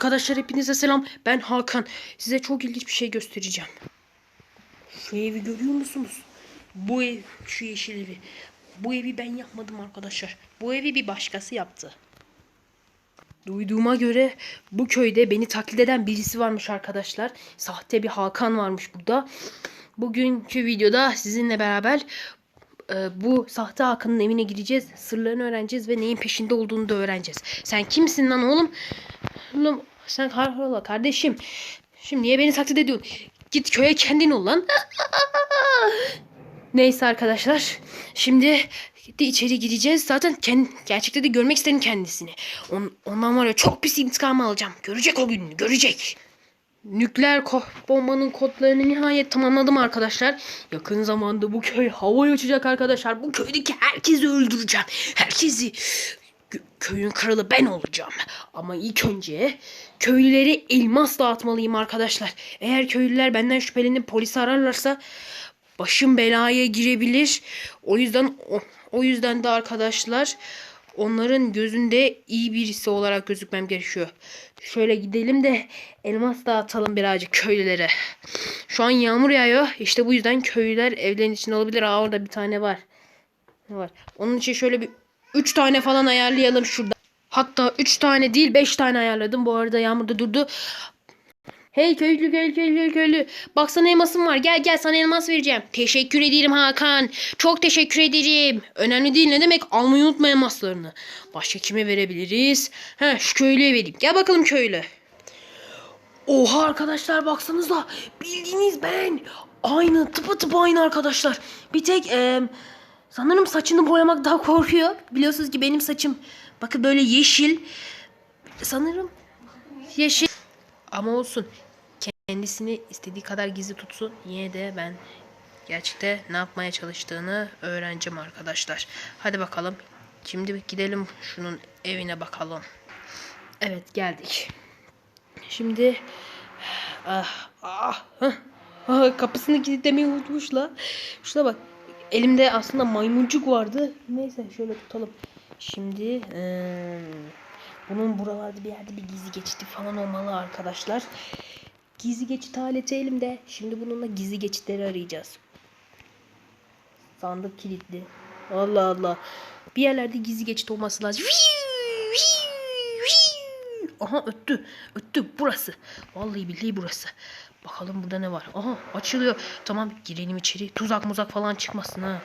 Arkadaşlar hepinize selam. Ben Hakan. Size çok ilginç bir şey göstereceğim. Şu evi görüyor musunuz? Bu ev, şu yeşil evi. Bu evi ben yapmadım arkadaşlar. Bu evi bir başkası yaptı. Duyduğuma göre bu köyde beni taklit eden birisi varmış arkadaşlar. Sahte bir Hakan varmış burada. Bugünkü videoda sizinle beraber e, bu sahte Hakan'ın evine gireceğiz. Sırlarını öğreneceğiz ve neyin peşinde olduğunu da öğreneceğiz. Sen kimsin lan oğlum? Oğlum sen hayrola kardeşim. Şimdi niye beni taklit ediyorsun? Git köye kendin ol lan. Neyse arkadaşlar. Şimdi de içeri gireceğiz. Zaten kend, gerçekte de görmek istedim kendisini. On, ondan var ya çok pis intikam alacağım. Görecek o gün. Görecek. Nükleer ko- bombanın kodlarını nihayet tamamladım arkadaşlar. Yakın zamanda bu köy havaya uçacak arkadaşlar. Bu köydeki herkesi öldüreceğim. Herkesi. Kö- köyün kralı ben olacağım. Ama ilk önce köylülere elmas dağıtmalıyım arkadaşlar. Eğer köylüler benden şüphelenip polisi ararlarsa başım belaya girebilir. O yüzden o, o yüzden de arkadaşlar onların gözünde iyi birisi olarak gözükmem gerekiyor. Şöyle gidelim de elmas dağıtalım birazcık köylülere. Şu an yağmur yağıyor. İşte bu yüzden köylüler evlerin içinde olabilir. Aa orada bir tane var. Ne var? Onun için şöyle bir 3 tane falan ayarlayalım şurada. Hatta 3 tane değil 5 tane ayarladım. Bu arada yağmur da durdu. Hey köylü köylü köylü köylü. Bak sana elmasım var. Gel gel sana elmas vereceğim. Teşekkür ederim Hakan. Çok teşekkür ederim. Önemli değil ne demek almayı unutma elmaslarını. Başka kime verebiliriz? He şu köylüye vereyim. Gel bakalım köylü. Oha arkadaşlar baksanıza. Bildiğiniz ben. Aynı tıpatıp aynı arkadaşlar. Bir tek eee, sanırım saçını boyamak daha korkuyor. Biliyorsunuz ki benim saçım bakın böyle yeşil. Sanırım yeşil. Ama olsun. Kendisini istediği kadar gizli tutsun. Yine de ben gerçekte ne yapmaya çalıştığını öğreneceğim arkadaşlar. Hadi bakalım. Şimdi gidelim şunun evine bakalım. Evet geldik. Şimdi ah, ah, ah, kapısını kilitlemeyi unutmuş la. Şuna bak. Elimde aslında maymuncuk vardı. Neyse şöyle tutalım. Şimdi eee, bunun buralarda bir yerde bir gizli geçiti falan olmalı arkadaşlar. Gizli geçit aleti elimde. Şimdi bununla gizli geçitleri arayacağız. Sandık kilitli. Allah Allah. Bir yerlerde gizli geçit olması lazım. Aha öttü. Öttü. Burası. Vallahi billahi burası. Bakalım burada ne var. Aha açılıyor. Tamam girelim içeri. Tuzak muzak falan çıkmasın ha.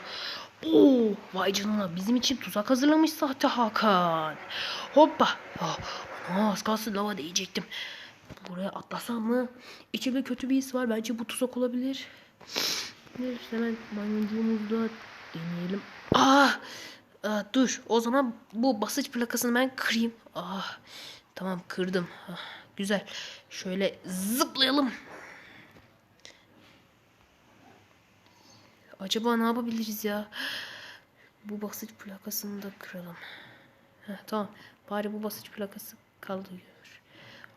Oo, vay canına bizim için tuzak hazırlamış sahte Hakan. Hoppa. Ah, ana, az kalsın lava değecektim. Buraya atlasam mı? İçimde kötü bir his var. Bence bu tuzak olabilir. Neyse hemen maymuncuğumuzu da deneyelim. Ah! Ah, dur. O zaman bu basınç plakasını ben kırayım. Ah. Tamam kırdım. Ah, güzel. Şöyle zıplayalım. Acaba ne yapabiliriz ya? Bu basınç plakasını da kıralım. Heh, tamam. Bari bu basınç plakası kalıyor.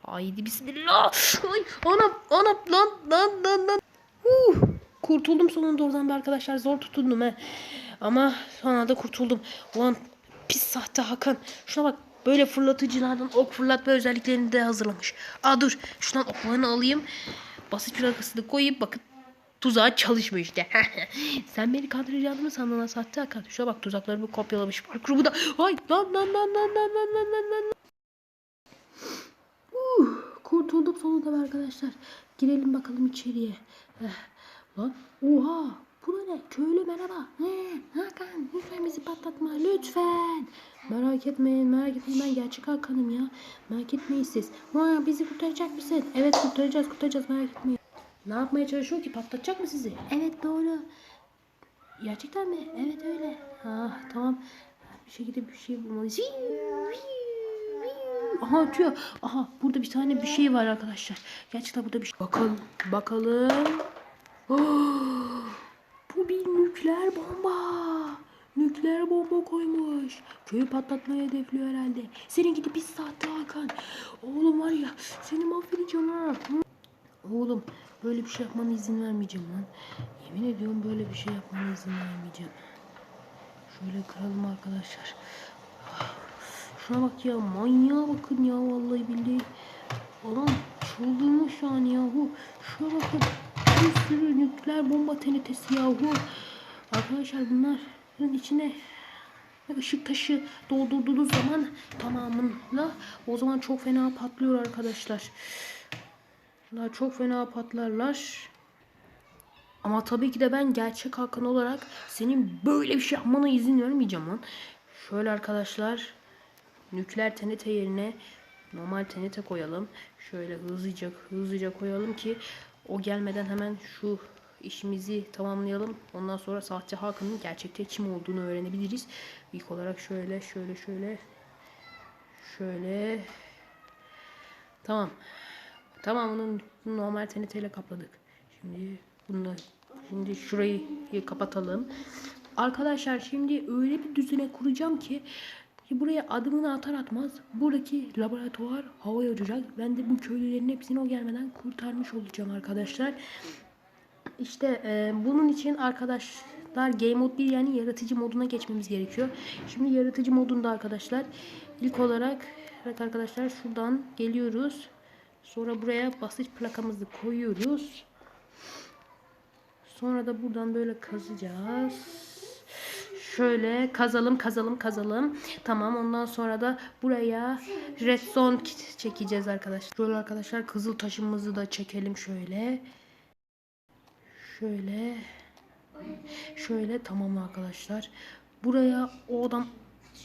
Haydi bismillah. Ay, anam anam lan lan lan lan. Uh, kurtuldum sonunda oradan be arkadaşlar. Zor tutundum he. Ama sonra da kurtuldum. Ulan pis sahte Hakan. Şuna bak böyle fırlatıcılardan ok fırlatma özelliklerini de hazırlamış. Aa dur şundan oklarını alayım. Basınç plakasını koyayım bakın tuzağa çalışmıyor işte. Sen beni kandıracağını mı sandın Hakan? Şuna bak tuzaklarımı kopyalamış. Parkuru bu da. Ay lan lan lan lan lan lan lan lan lan. Uh, kurtuldum sonunda arkadaşlar. Girelim bakalım içeriye. Eh, lan oha bu ne? Köylü merhaba. He, Hakan lütfen bizi patlatma lütfen. Merak etmeyin merak etmeyin ben gerçek Hakan'ım ya. Merak etmeyin siz. Ha, bizi kurtaracak mısın? Evet kurtaracağız kurtaracağız merak etmeyin. Ne yapmaya çalışıyor ki? Patlatacak mı sizi? Evet doğru. Gerçekten mi? Evet öyle. Ha tamam. Bir şekilde bir şey bulmalıyız. Aha ötüyor. Aha burada bir tane bir şey var arkadaşlar. Gerçekten burada bir şey. Bakalım. Bakalım. Oh, bir nükleer bomba. Nükleer bomba koymuş. Köyü patlatmaya hedefliyor herhalde. Senin gidip bir saatte Hakan. Oğlum var ya seni mahvedeceğim ha. Oğlum böyle bir şey yapmana izin vermeyeceğim lan. Yemin ediyorum böyle bir şey yapmana izin vermeyeceğim. Şöyle kıralım arkadaşlar. Şuna bak ya manyağa bakın ya vallahi billahi. şu an yahu. Şuna bakın. Bir sürü nükleer bomba TNT'si yahu. Arkadaşlar bunların içine ışık taşı doldurduğunuz zaman tamamıyla o zaman çok fena patlıyor arkadaşlar. Bunlar çok fena patlarlar. Ama tabii ki de ben gerçek Hakan olarak senin böyle bir şey yapmana izin vermeyeceğim lan. Şöyle arkadaşlar nükleer TNT yerine normal TNT koyalım. Şöyle hızlıca hızlıca koyalım ki o gelmeden hemen şu işimizi tamamlayalım. Ondan sonra sahte Hakan'ın gerçekte kim olduğunu öğrenebiliriz. İlk olarak şöyle şöyle şöyle şöyle tamam. Tamamını normal TNT ile kapladık. Şimdi bunu şimdi şurayı kapatalım. Arkadaşlar şimdi öyle bir düzene kuracağım ki buraya adımını atar atmaz buradaki laboratuvar havaya uçacak. Ben de bu köylülerin hepsini o gelmeden kurtarmış olacağım arkadaşlar. İşte e, bunun için arkadaşlar Game Mode 1 yani yaratıcı moduna geçmemiz gerekiyor. Şimdi yaratıcı modunda arkadaşlar ilk olarak evet arkadaşlar şuradan geliyoruz. Sonra buraya basınç plakamızı koyuyoruz. Sonra da buradan böyle kazacağız. Şöyle kazalım kazalım kazalım. Tamam ondan sonra da buraya redstone çekeceğiz arkadaşlar. Şöyle arkadaşlar kızıl taşımızı da çekelim şöyle. Şöyle. Şöyle tamam arkadaşlar. Buraya o adam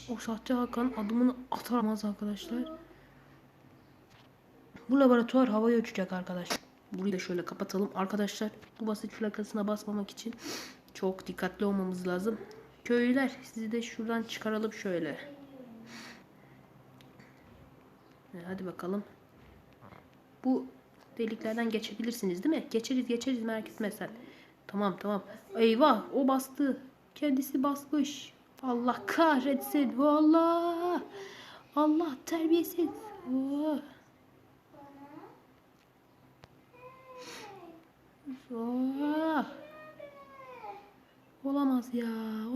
o sahte Hakan adımını atamaz arkadaşlar. Bu laboratuvar havaya uçacak arkadaşlar. Burayı da şöyle kapatalım. Arkadaşlar bu basit plakasına basmamak için çok dikkatli olmamız lazım. Köylüler sizi de şuradan çıkaralım şöyle. E, Hadi bakalım. Bu deliklerden geçebilirsiniz değil mi? Geçeriz geçeriz merak etme sen. Tamam tamam. Eyvah o bastı. Kendisi basmış. Allah kahretsin. Allah. Allah terbiyesiz. Oh. Oh. Olamaz ya.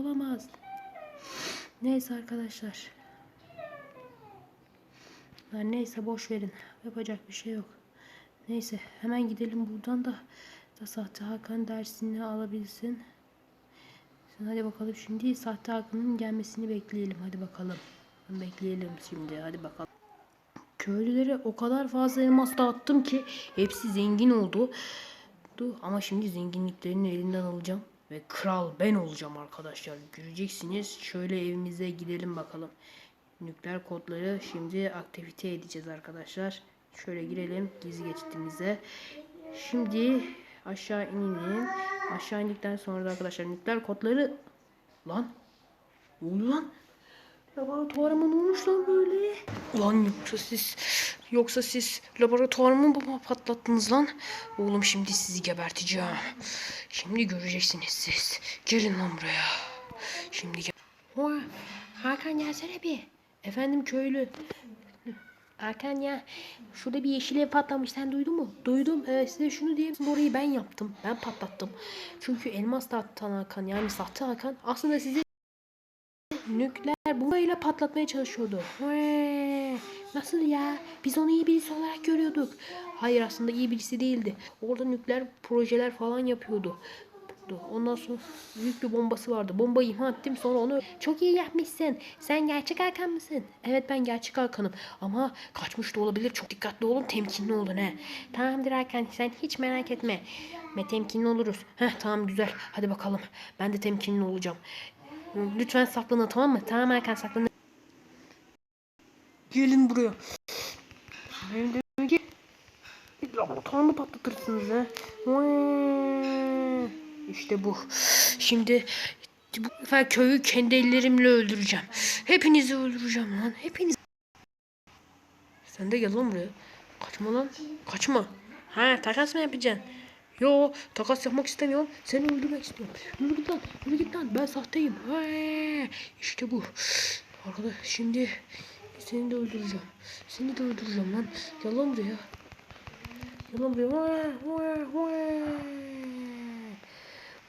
Olamaz. Neyse arkadaşlar. Lan neyse boş verin. Yapacak bir şey yok. Neyse hemen gidelim buradan da da sahte Hakan dersini alabilsin. Sen hadi bakalım şimdi sahte Hakan'ın gelmesini bekleyelim. Hadi bakalım. Bekleyelim şimdi. Hadi bakalım. Köylülere o kadar fazla elmas dağıttım ki hepsi zengin oldu. Du- Ama şimdi zenginliklerini elinden alacağım. Ve kral ben olacağım arkadaşlar. Göreceksiniz. Şöyle evimize gidelim bakalım. Nükleer kodları şimdi aktivite edeceğiz arkadaşlar. Şöyle girelim gizli geçitimize. Şimdi aşağı inelim. Aşağı indikten sonra da arkadaşlar nükleer kodları... Lan! Ne oldu lan? Laboratuvarıma ne olmuş lan böyle? Ulan yoksa siz yoksa siz laboratuvarımı mı patlattınız lan? Oğlum şimdi sizi geberteceğim. Şimdi göreceksiniz siz. Gelin lan buraya. Şimdi gel. Oha, Hakan gelsene bir. Efendim köylü. Hakan ya şurada bir yeşil ev patlamış sen duydun mu? Duydum. Ee, size şunu diyeyim. Orayı ben yaptım. Ben patlattım. Çünkü elmas dağıtan Hakan yani sahte Hakan aslında sizi nükleer bombayla patlatmaya çalışıyordu. Hee, Nasıl ya? Biz onu iyi birisi olarak görüyorduk. Hayır aslında iyi birisi değildi. Orada nükleer projeler falan yapıyordu. Ondan sonra büyük bir bombası vardı. Bombayı imha ettim sonra onu çok iyi yapmışsın. Sen gerçek Hakan mısın? Evet ben gerçek Hakan'ım. Ama kaçmış da olabilir. Çok dikkatli olun. Temkinli olun he. Tamamdır Hakan sen hiç merak etme. Me temkinli oluruz. Heh tamam güzel. Hadi bakalım. Ben de temkinli olacağım. Lütfen saklanın tamam mı? Tamam Hakan saklanın. Gelin buraya. Benim de ki laboratuvarımı patlatırsınız ha. İşte bu. Şimdi bu sefer köyü kendi ellerimle öldüreceğim. Hepinizi öldüreceğim lan. Hepiniz. Sen de gel lan buraya. Kaçma lan. Kaçma. Ha takas mı yapacaksın? Yo takas yapmak istemiyorum. Seni öldürmek istiyorum. Yürü git lan. Yürü git lan. Ben sahteyim. Vay. İşte bu. Arkadaş şimdi seni de öldüreceğim. Seni de öldüreceğim lan. Gel lan buraya. Gel lan buraya.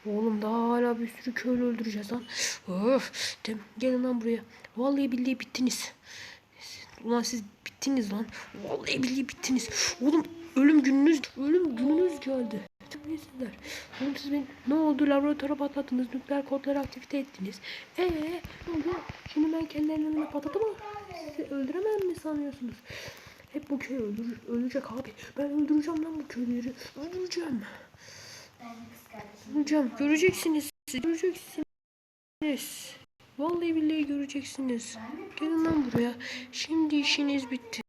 Oğlum daha hala bir sürü köylü öldüreceğiz lan. Öf. Dem, gelin lan buraya. Vallahi billahi bittiniz. Ulan siz bittiniz lan. Vallahi billahi bittiniz. Oğlum ölüm gününüz, ölüm gününüz geldi. Terbiyesizler. Oğlum siz beni ne oldu laboratuvara patlattınız, nükleer kodları aktivite ettiniz. Ee, ne oldu? Şimdi ben kendi ellerimle patladım ama sizi öldüremem mi sanıyorsunuz? Hep bu köy öldürür, ölecek abi. Ben öldüreceğim lan bu köyleri. Öldüreceğim. Öldüreceğim. Göreceksiniz. Göreceksiniz. Vallahi billahi göreceksiniz. Gelin lan buraya. Şimdi işiniz bitti.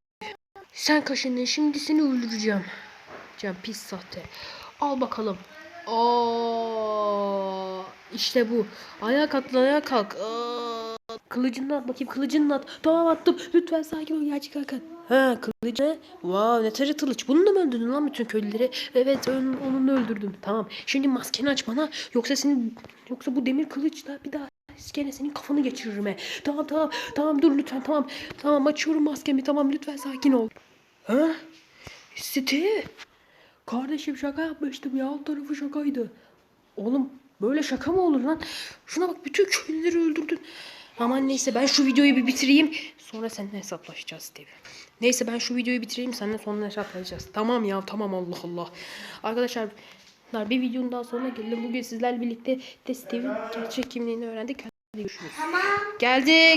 Sen kaşındın. Şimdi seni öldüreceğim. Can pis sahte. Al bakalım. Aa, işte bu. Ayağa kalk ayağa kalk. Aa, kılıcını at bakayım kılıcını at. Tamam attım. Lütfen sakin ol gerçek Hakan. Ha kılıcı? Wow ne tarı kılıç. Bununla mı öldürdün lan bütün köylüleri? Evet ön, onunla öldürdüm. Tamam. Şimdi maskeni aç bana. Yoksa senin yoksa bu demir kılıçla bir daha gene senin kafanı geçiririm he. Tamam tamam tamam dur lütfen tamam. Tamam açıyorum maskemi tamam lütfen sakin ol. Ha? Steve. Kardeşim şaka yapmıştım ya. Alt tarafı şakaydı. Oğlum böyle şaka mı olur lan? Şuna bak bütün köylüleri öldürdün. Aman neyse ben şu videoyu bir bitireyim. Sonra seninle hesaplaşacağız Steve. Neyse ben şu videoyu bitireyim seninle sonra hesaplaşacağız. Tamam ya tamam Allah Allah. Arkadaşlar bir videonun daha sonuna gelelim. Bugün sizlerle birlikte de Steve'in gerçek kimliğini öğrendik. Hadi görüşürüz. Tamam. Geldik.